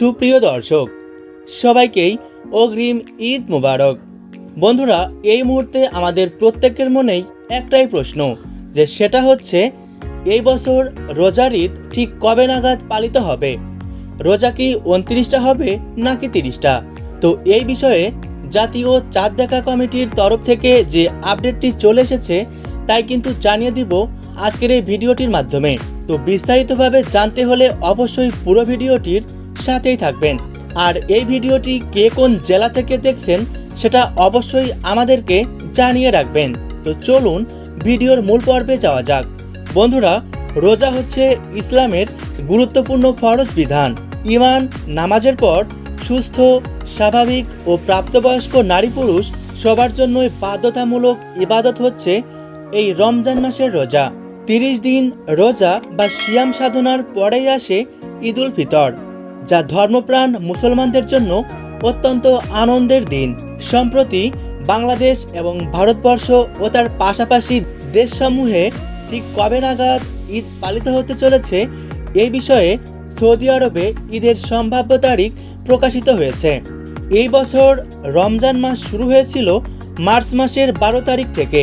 সুপ্রিয় দর্শক, সবাইকেই অগ্রিম ঈদ মোবারক। বন্ধুরা, এই মুহূর্তে আমাদের প্রত্যেকের মনেই একটাই প্রশ্ন, যে সেটা হচ্ছে, এই বছর রোজার ঈদ ঠিক কবে নাগাদ পালিত হবে? রোজা কি উনত্রিশটা হবে নাকি তিরিশটা? তো এই বিষয়ে জাতীয় চাঁদ দেখা কমিটির তরফ থেকে যে আপডেটটি চলে এসেছে, তাই কিন্তু জানিয়ে দিব আজকের এই ভিডিওটির মাধ্যমে। তো বিস্তারিতভাবে জানতে হলে অবশ্যই পুরো ভিডিওটির সাথেই থাকবেন। আর এই ভিডিওটি কে কোন জেলা থেকে দেখছেন, সেটা অবশ্যই আমাদেরকে জানিয়ে রাখবেন। তো চলুন ভিডিওর মূল পর্বে যাওয়া যাক। বন্ধুরা, রোজা হচ্ছে ইসলামের গুরুত্বপূর্ণ ফরজ বিধান। ইমান নামাজের পর সুস্থ, স্বাভাবিক ও প্রাপ্তবয়স্ক নারী পুরুষ সবার জন্যই বাধ্যতামূলক ইবাদত হচ্ছে এই রমজান মাসের রোজা। তিরিশ দিন রোজা বা সিয়াম সাধনার পরেই আসে ঈদুল ফিতর। যা ধর্মপ্রাণ মুসলমানদের জন্য অত্যন্ত আনন্দের দিন। সম্প্রতি বাংলাদেশ এবং ভারতবর্ষ ও তার পাশাপাশি দেশসমূহে ঠিক কবে নাগাদ ঈদ পালিত হতে চলেছে এই বিষয়ে সৌদি আরবে ঈদের সম্ভাব্য তারিখ প্রকাশিত হয়েছে। এই বছর রমজান মাস শুরু হয়েছিল মার্চ মাসের বারো তারিখ থেকে।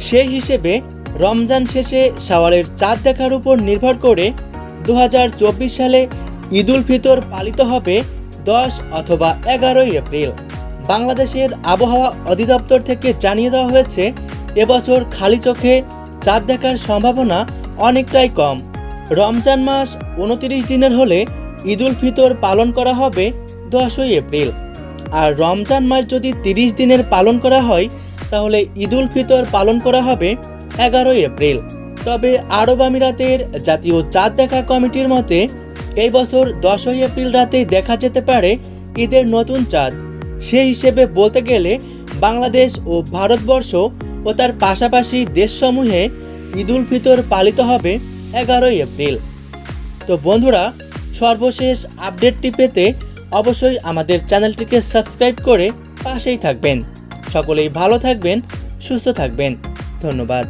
সেই হিসেবে রমজান শেষে শাওয়ালের চাঁদ দেখার উপর নির্ভর করে দু হাজার চব্বিশ সালে ঈদুল ফিতর পালিত হবে দশ অথবা এগারোই এপ্রিল। বাংলাদেশের আবহাওয়া অধিদপ্তর থেকে জানিয়ে দেওয়া হয়েছে, এবছর খালি চোখে চাঁদ দেখার সম্ভাবনা অনেকটাই কম। রমজান মাস উনতিরিশ দিনের হলে ঈদুল ফিতর পালন করা হবে দশই এপ্রিল। আর রমজান মাস যদি তিরিশ দিনের পালন করা হয়, তাহলে ঈদুল ফিতর পালন করা হবে এগারোই এপ্রিল। তবে আরব আমিরাতের জাতীয় চাঁদ দেখা কমিটির মতে, এই বছর দশই এপ্রিল রাতেই দেখা যেতে পারে ঈদের নতুন চাঁদ। সেই হিসেবে বলতে গেলে, বাংলাদেশ ও ভারতবর্ষ ও তার পাশাপাশি দেশসমূহে ঈদুল ফিতর পালিত হবে এগারোই এপ্রিল। তো বন্ধুরা, সর্বশেষ আপডেটটি পেতে অবশ্যই আমাদের চ্যানেলটিকে সাবস্ক্রাইব করে পাশেই থাকবেন। সকলেই ভালো থাকবেন, সুস্থ থাকবেন। ধন্যবাদ।